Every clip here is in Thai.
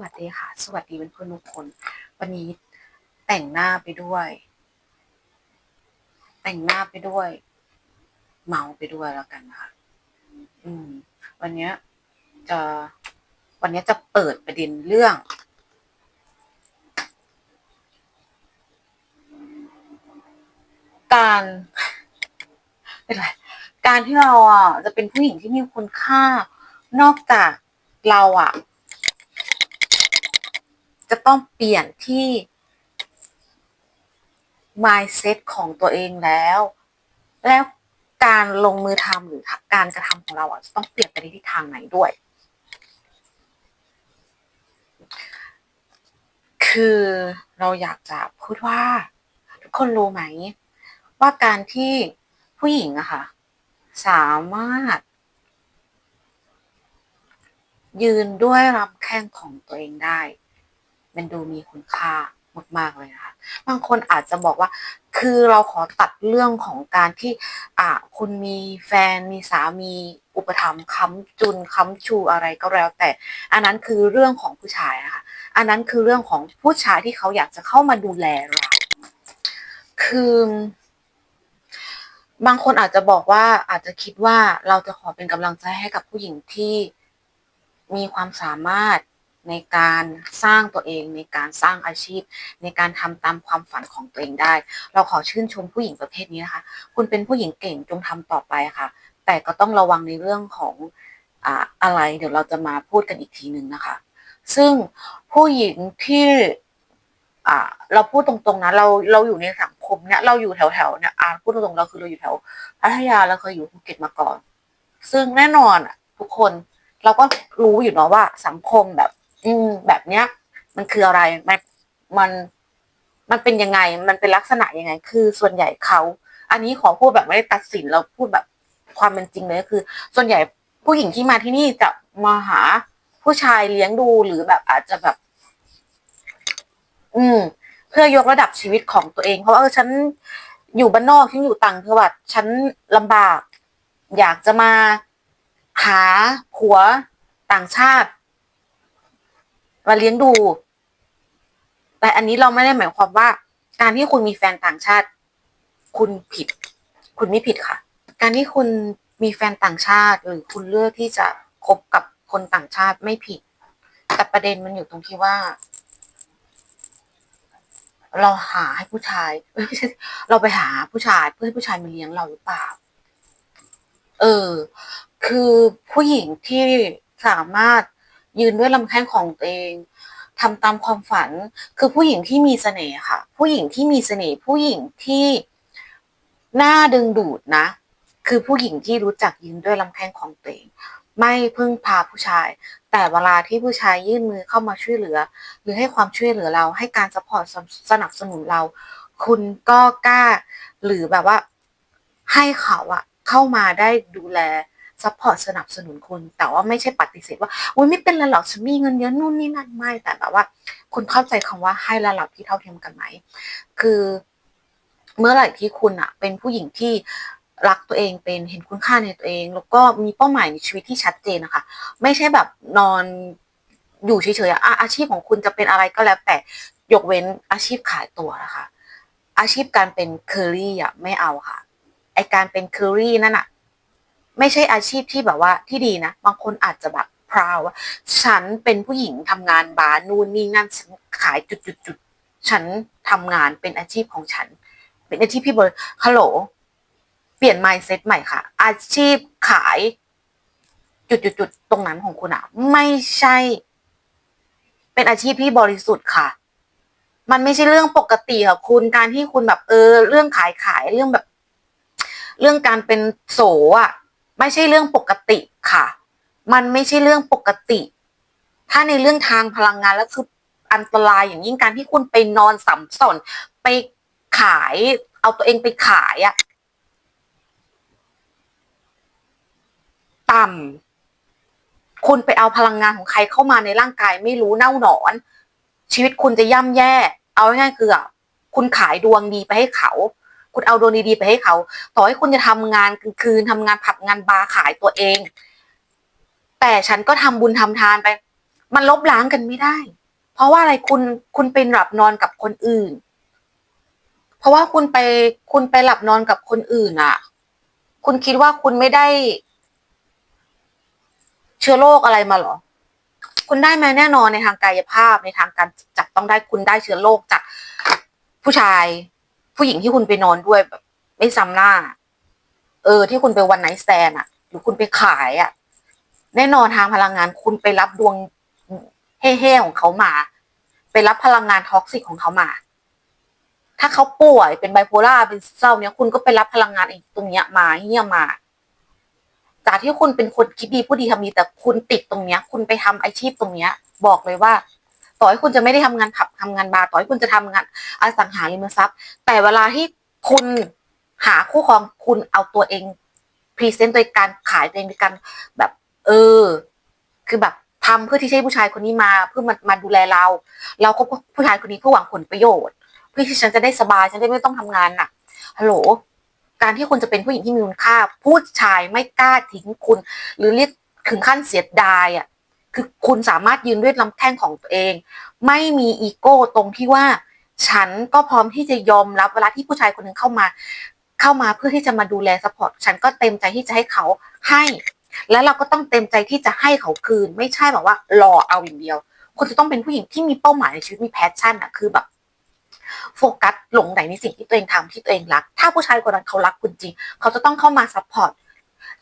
วัสดีค่ะ สวัสดีเพื่อนๆทุกคน วันนี้แต่งหน้าไปด้วย แต่งหน้าไปด้วย เมาไปด้วยแล้วกันนะคะอืม วันนี้จะวันนี้จะเปิดประเด็นเรื่อง การเป็นไรการที่เราอะจะเป็นผู้หญิงที่มีคุณค่า นอกจากเราอะ จะต้องเปลี่ยนที่ mindset ของตัวเองแล้ว แล้วการลงมือทำหรือการกระทำของเราอะจะต้องเปลี่ยนไปในทิศทางไหนด้วย คือเราอยากจะพูดว่า ทุกคนรู้ไหม ว่าการที่ผู้หญิงอะค่ะ สามารถ ยืนด้วยลำแข้งของตัวเองได้ มันดูมีคุณค่ามาก ๆ เลยนะคะ บางคนอาจจะบอกว่า คือเราขอตัดเรื่องของการที่อ่าคุณมีแฟนมีสามีอุปถัมภ์ค้ำจุนค้ำชูอะไรก็แล้ว แต่ อันนั้นคือเรื่องของผู้ชายนะคะ อันนั้นคือเรื่องของผู้ชายที่เขาอยากจะเข้ามาดูแลเรา คือบางคนอาจจะบอกว่าอาจจะคิดว่าเราจะขอเป็นกำลังใจให้กับผู้หญิงที่มีความสามารถ ในการสร้างตัวเองในการสร้างอาชีพ ในการทำตามความฝันของตัวเองได้ เราขอชื่นชมผู้หญิงประเภทนี้นะคะ คุณเป็นผู้หญิงเก่งจงทำต่อไปค่ะ แต่ก็ต้องระวังในเรื่องของอ่าอะไร เดี๋ยวเราจะมาพูดกันอีกทีหนึ่งนะคะ ซึ่งผู้หญิงที่เราพูดตรงๆนะเราเราอยู่ในสังคมเนี่ยเราอยู่แถวๆเนี่ยอ่าพูดตรงๆเราคือเราอยู่แถวพัทยาเราเคยอยู่ภูเก็ตมาก่อน ซึ่งแน่นอนทุกคนเราก็รู้อยู่เนาะว่าสังคมแบบ อืม แบบเนี้ย มันคืออะไร มันมัน มันเป็นยังไง มันเป็นลักษณะยังไง คือส่วนใหญ่เขา อันนี้ขอพูดแบบไม่ได้ตัดสินเราพูดแบบความเป็นจริงเลยก็คือ ส่วนใหญ่ผู้หญิงที่มาที่นี่จะมาหาผู้ชายเลี้ยงดูหรือแบบอาจจะแบบ อืม เพื่อยกระดับชีวิตของตัวเอง เพราะว่าเออฉันอยู่บ้านนอกฉันอยู่ต่างจังหวัดฉันลำบาก อยากจะมาหาผัวต่างชาติ มาเลี้ยงดู แต่อันนี้เราไม่ได้หมายความว่า การที่คุณมีแฟนต่างชาติ คุณผิด คุณไม่ผิดค่ะ การที่คุณมีแฟนต่างชาติ หรือคุณเลือกที่จะคบกับคนต่างชาติไม่ผิด แต่ประเด็นมันอยู่ตรงที่ว่า เราหาให้ผู้ชายเอ้ยไม่ใช่เราไปหาผู้ชายเพื่อให้ผู้ชายมาเลี้ยงเราหรือเปล่า เออ คือผู้หญิงที่สามารถ ยืนด้วยลำแข้งของตัวเองทำตามความฝันคือผู้หญิงที่มีเสน่ห์ค่ะ ผู้หญิงที่มีเสน่ห์ผู้หญิงที่น่าดึงดูดนะ คือผู้หญิงที่รู้จักยืนด้วยลำแข้งของตัวเองไม่พึ่งพาผู้ชาย แต่เวลาที่ผู้ชายยื่นมือเข้ามาช่วยเหลือ หรือให้ความช่วยเหลือเราให้การซัปอร์ตสสนับสนุนเรา คุณก็กล้า หรือแบบว่า ให้เขาอะเข้ามาได้ดูแล ซัปพอร์ตสนับสนุนคุณ แต่ว่าไม่ใช่ปฏิเสธว่าอุ๊ยไม่เป็นไรหรอกฉันมีเงินเยอะนู่นนี่นั่นไม่แต่แบบว่า คุณเข้าใจคำว่าให้ระดับที่เท่าเทียมกันไหมคือเมื่อไหร่ที่คุณน่ะเป็นผู้หญิงที่รักตัวเองเป็นเห็นคุณค่าในตัวเอง แล้วก็มีเป้าหมายในชีวิตที่ชัดเจนอะคะ ไม่ใช่แบบนอนอยู่เฉยๆออาชีพของคุณจะเป็นอะไรก็แล้วแต่ยกเว้นอาชีพขายตัวนะคะ อาชีพการเป็นเคอรี่อะไม่เอาค่ะไอการเป็นเคอรี่นั่นน่ะ ไม่ใช่อาชีพที่แบบว่าที่ดีนะ บางคนอาจจะแบบ proud ว่าฉันเป็นผู้หญิงทำงานบาร์นู่นนี่นั่นฉันขายจุดๆๆฉันทำงานเป็นอาชีพของฉัน เป็นอาชีพที่บริฮัลโหล เปลี่ยน mindset ใหม่ค่ะ อาชีพขาย จุดๆๆตรงนั้นของคุณน่ะไม่ใช่ เป็นอาชีพที่บริสุทธิ์ค่ะ มันไม่ใช่เรื่องปกติค่ะคุณการที่คุณแบบเออ เรื่องขายๆเรื่องแบบ เรื่องการเป็นโสอะ ไม่ใช่เรื่องปกติค่ะ มันไม่ใช่เรื่องปกติ ถ้าในเรื่องทางพลังงานแล้วคืออันตรายอย่างยิ่งการที่คุณไปนอนสัมสอนไปขาย เอาตัวเองไปขายอะต่ำคุณไปเอาพลังงานของใครเข้ามาในร่างกายไม่รู้เน่าหนอน ชีวิตคุณจะย่ำแย่ เอาง่ายๆคืออะคุณขายดวงดีไปให้เขา คุณเอาดวงดีๆไปให้เขา ต่อให้คุณจะทำงานกลางคืนทำงานผับงานบาร์ขายตัวเอง แต่ฉันก็ทำบุญทำทานไป มันลบล้างกันไม่ได้ เพราะว่าอะไรคุณคุณไปหลับนอนกับคนอื่น เพราะว่าคุณไปคุณไปหลับนอนกับคนอื่นอะคุณคิดว่าคุณไม่ได้ เชื้อโรคอะไรมาหรอ คุณได้ไหมแน่นอนในทางกายภาพในทางการจับต้องได้คุณได้เชื้อโรคจากผู้ชาย ผู้หญิงที่คุณไปนอนด้วยแบบ ไม่ซ้ำหน้า เออ ที่คุณไปวันไหนแตนอะหรือคุณไปขายอะแน่นอนทางพลังงานคุณไปรับดวงเฮ่ๆของเขามา ไปรับพลังงานท็อกซิกของเขามา ถ้าเขาป่วยเป็นไบโพล่าเป็นเศร้าเนี้ยคุณก็ไปรับพลังงานไอ้ตรงเนี้ยมาเฮี้ยมา จากที่คุณเป็นคนคิดดีผู้ดีทำดีแต่คุณติดตรงเนี้ย คุณไปทำอาชีพตรงเนี้ย บอกเลยว่า ต่อให้คุณจะไม่ได้ทำงานผับทำงานบาร์ต่อให้คุณจะทำงานอสังหาริมทรัพย์ แต่เวลาที่คุณหาคู่ครองคุณเอาตัวเองพรีเซนต์โดยการขายตัวเองโดยการแบบ เออ คือแบบทำเพื่อที่ให้ผู้ชายคนนี้มา เพื่อมามาดูแลเรา เราก็ผู้ชายคนนี้เพื่อหวังผลประโยชน์ เพื่อที่ฉันจะได้สบายฉันจะไม่ต้องทำงานหนักฮัลโหลการที่คุณจะเป็นผู้หญิงที่มีคุณค่า ผู้ชายไม่กล้าทิ้งคุณ หรือเรียกถึงขั้นเสียดายอะ คือคุณสามารถยืนด้วยลำแข้งของตัวเอง ไม่มีอีโก้ตรงที่ว่า ฉันก็พร้อมที่จะยอมรับเวลาที่ผู้ชายคนหนึ่งเข้ามา เข้ามาเพื่อที่จะมาดูแลสปอร์ตฉันก็เต็มใจที่จะให้เขาให้ แล้วเราก็ต้องเต็มใจที่จะให้เขาคืน ไม่ใช่แบบว่ารอเอาอย่างเดียวคุณจะต้องเป็นผู้หญิงที่มีเป้าหมายในชีวิตมีแพชชั่นอะคือแบบโฟกัสหลงไหลในสิ่งที่ตัวเองทำที่ตัวเองรัก ถ้าผู้ชายคนนั้นเขารักคุณจริง เขาจะต้องเข้ามาซัพพอร์ต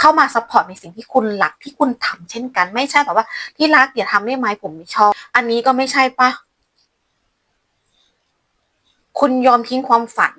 เข้ามาซัพพอร์ตในสิ่งที่คุณรักที่คุณทำเช่นกัน ไม่ใช่แบบว่าที่รักอย่าทำได้ไหมผมไม่ชอบ อันนี้ก็ไม่ใช่ปะคุณยอมทิ้งความฝัน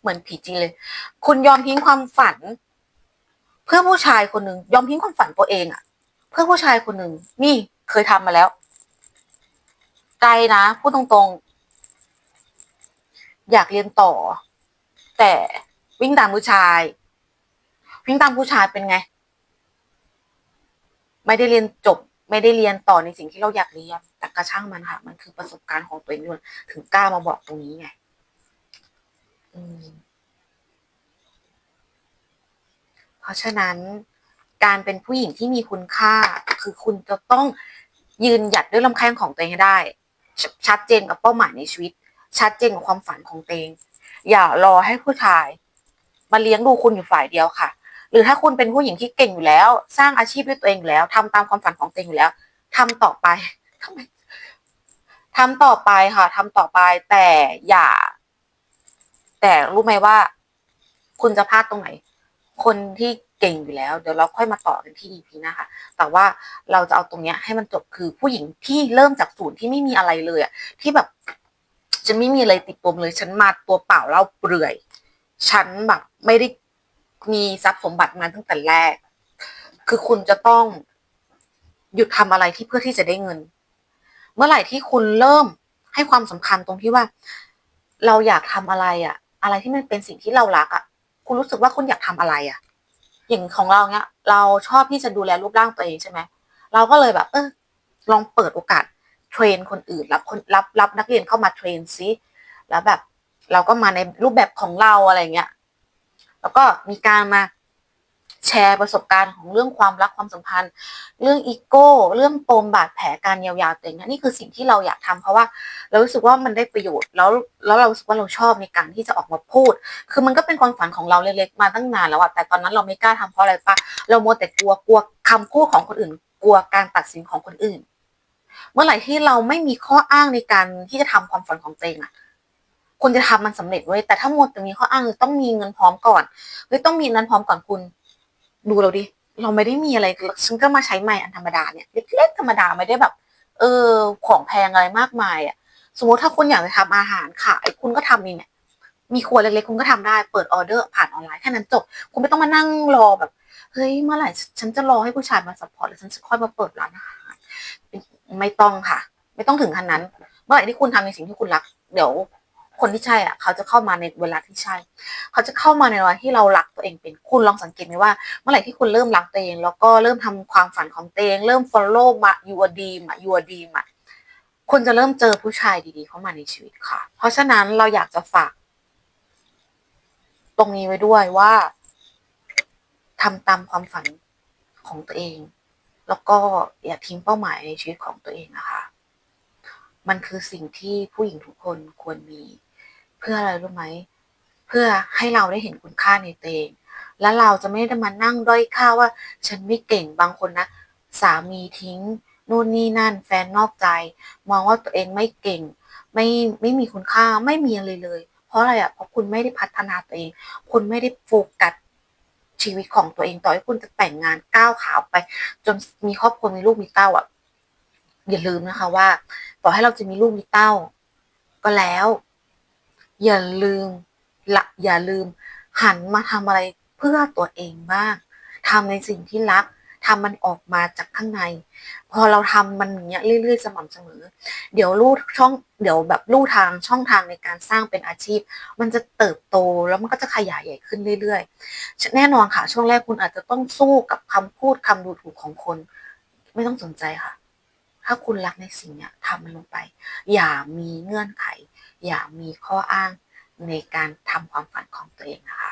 เหมือนผีจีนเลย คุณยอมทิ้งความฝัน เพื่อผู้ชายคนหนึ่งยอมทิ้งความฝันตัวเองอะเพื่อผู้ชายคนหนึ่งนี่เคยทำมาแล้วใจนะพูดตรงๆ อยากเรียนต่อ แต่วิ่งตามผู้ชาย วิ่งตามผู้ชายเป็นไง ไม่ได้เรียนจบ ไม่ได้เรียนต่อในสิ่งที่เราอยากเรียนแต่กระช่างมันค่ะ มันคือประสบการณ์ของตัวเองด้วยถึงกล้ามาบอกตรงนี้ไงเพราะฉะนั้นการเป็นผู้หญิงที่มีคุณค่า คือคุณจะต้องยืนหยัดด้วยลำแข้งของตัวเองให้ได้ชชัดเจนกับเป้าหมายในชีวิต ชัดเจนกับความฝันของตัวเอง อย่ารอให้ผู้ชาย มาเลี้ยงดูคุณอยู่ฝ่ายเดียวค่ะ หรือถ้าคุณเป็นผู้หญิงที่เก่งอยู่แล้ว สร้างอาชีพด้วยตัวเองอยู่แล้วทำตามความฝันของตัวเองอยู่แล้วทำต่อไปทำไมทำต่อไปค่ะทำต่อไปแต่อย่า แต่รู้ไหมว่า คุณจะพลาดตรงไหน คนที่เก่งอยู่แล้ว เดี๋ยวเราค่อยมาต่อกันที่ EP หนะคะ แต่ว่าเราจะเอาตรงเนี้ยให้มันจบคือผู้หญิงที่เริ่มจากศูนย์ที่ไม่มีอะไรเลยอะที่แบบฉันไม่มีอะไรติดตัวเลย ฉันมาตัวเปล่าเล่าเปลือย ฉันแบบไม่ได้ มีทรัพย์สมบัติมาตั้งแต่แรก คือคุณจะต้องหยุดทำอะไรที่เพื่อที่จะได้เงิน เมื่อไหร่ที่คุณเริ่มให้ความสำคัญตรงที่ว่า เราอยากทำอะไรอะอะไรที่มันเป็นสิ่งที่เรารักอะคุณรู้สึกว่าคุณอยากทำอะไรอะอย่างของเราเนี้ย เราชอบที่จะดูแลรูปร่างตัวเองใช่ไหมเราก็เลยแบบ เออลองเปิดโอกาสเทรนคนอื่นรับคนรับรับนักเรียนเข้ามาเทรนซิแล้วแบบ เราก็มาในรูปแบบของเราอะไรเงี้ย แล้วก็มีการมาแชร์ประสบการณ์ของเรื่องความรักความสัมพันธ์ เรื่องอีโก้ เรื่องปมบาดแผลการเยียวยาตัวเองนี่คือสิ่งที่เราอยากทำเพราะว่าเรารู้สึกว่ามันได้ประโยชน์แล้วแล้วเราสึกว่าเราชอบในการที่จะออกมาพูด คือมันก็เป็นความฝันของเราเล็กๆมาตั้งนานแล้วอะแต่ตอนนั้นเราไม่กล้าทำเพราะอะไรปะเราโมแต่กลัวกลัวคำพูดของคนอื่น กลัวการตัดสินของคนอื่น เมื่อไหร่ที่เราไม่มีข้ออ้างในการที่จะทำความฝันของตัวเองอะ คุณจะทำมันสำเร็จเว้แต่ถ้าหมัวแต่มีข้ออ้างต้องมีเงินพร้อมก่อนเฮ้ยต้องมีนั้นพร้อมก่อนคุณ ดูเราดิ เราไม่ได้มีอะไรฉันก็มาใช้ไม้อันธรรมดาเนี่ยเล็กๆธรรมดาไม่ได้แบบ เออ ของแพงอะไรมากมายอะ สมมติถ้าคุณอยากจะทำอาหารขายคุณก็ทำนี่เนี่ยมีครัวเล็กๆคุณก็ทำได้เปิดออเดอร์ผ่านออนไลน์แค่นั้นจบ คุณไม่ต้องมานั่งรอแบบเฮ้ยเมื่อไหร่ฉันจะรอให้ผู้ชายมาสปอร์ตแล้วฉันจะค่อยมาเปิดร้านอาหารไม่ต้องค่ะ ไม่ต้องถึงขั้นนั้น เมื่อไหร่ที่คุณทำในสิ่งที่คุณรัก เดี๋ยว คนที่ใช่อะ เขาจะเข้ามาในเวลาที่ใช่ เขาจะเข้ามาในเวลาที่เรารักตัวเองเป็นคุณลองสังเกตไหมว่า เมื่อไหร่ที่คุณเริ่มรักตัวเอง แล้วก็เริ่มทำความฝันของตัวเองเริ่ม follow มา your dream อะ your dream คุณจะเริ่มเจอผู้ชายดีๆ เข้ามาในชีวิตค่ะ เพราะฉะนั้นเราอยากจะฝาก ตรงนี้ไว้ด้วยว่าทำตามความฝันของตัวเอง แล้วก็อย่าทิ้งเป้าหมายในชีวิตของตัวเองนะคะมันคือสิ่งที่ผู้หญิงทุกคนควรมี เพื่ออะไรรู้ไหม เพื่อให้เราได้เห็นคุณค่าในตัวเอง และเราจะไม่ได้มานั่งด้อยค่าว่า ฉันไม่เก่งบางคนนะสามีทิ้งนู่นนี่นั่น แฟนนอกใจ มองว่าตัวเองไม่เก่ง ไม่ไม่มีคุณค่าไม่มีอะไรเลย เพราะอะไรอะเพราะคุณไม่ได้พัฒนาตัวเอง คุณไม่ได้โฟกัสชีวิตของตัวเองต่อให้คุณจะแต่งงานก้าวขาวไป จนมีครอบครัวมีลูกมีเต้าอะอย่าลืมนะคะว่า ต่อให้เราจะมีลูกมีเต้า ก็แล้ว อย่าลืมละอย่าลืม หันมาทำอะไรเพื่อตัวเองบ้างทำในสิ่งที่รักทำมันออกมาจากข้างใน พอเราทำมันอย่างเงี้ยเรื่อยๆสม่ำเสมอ เดี๋ยวลู่ช่องเดี๋ยวแบบลู่ทางช่องทางในการสร้างเป็นอาชีพ มันจะเติบโตแล้วมันก็จะขยายใหญ่ขึ้นเรื่อยๆ แน่นอนค่ะ ช่วงแรกคุณอาจจะต้องสู้กับคำพูดคำดูถูกของคน ไม่ต้องสนใจค่ะาคุณรักในสิ่งเนี้ยทำมันลงไป อย่ามีเงื่อนไข อย่ามีข้ออ้างในการทำความฝันของตัวเองนะคะ